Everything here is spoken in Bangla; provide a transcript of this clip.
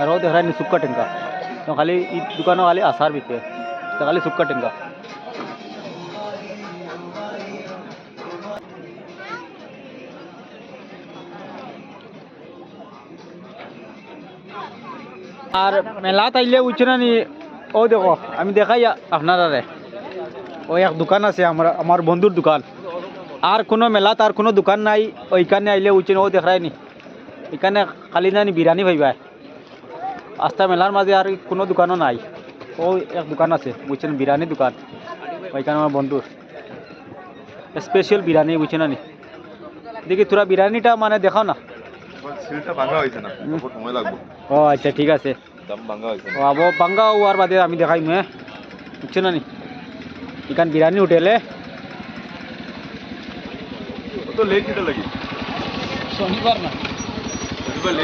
আর মেলা তাইলে উছরা নি ওদেগো আমি দেখাই আপনারা রে ওях দোকান আছে আমরা আমার বন্ধুর দোকান আর কোনো মেলা তার কোনো দোকান নাই ওইখানে আইলে উচিন ও দেখায়নি এখানে খালি না বিরিয়ানি ভাইবা আস্তা মেলার মাঝে আর কোনো দোকানও নাই ও এক দোকান আছে বুঝছেন বিরিয়ানি দোকান ওইখানে আমার বন্ধুর স্পেশাল বিরিয়ানি না নি দেখি তোরা বিরিয়ানিটা মানে দেখাও না ও আচ্ছা ঠিক আছে ও আবো বাঙ্গা হওয়ার বাদে আমি দেখাইম হ্যাঁ বুঝছো না নি এখান বিরিয়ানি হোটেলে तो लेट लगी शनिवार ना लेट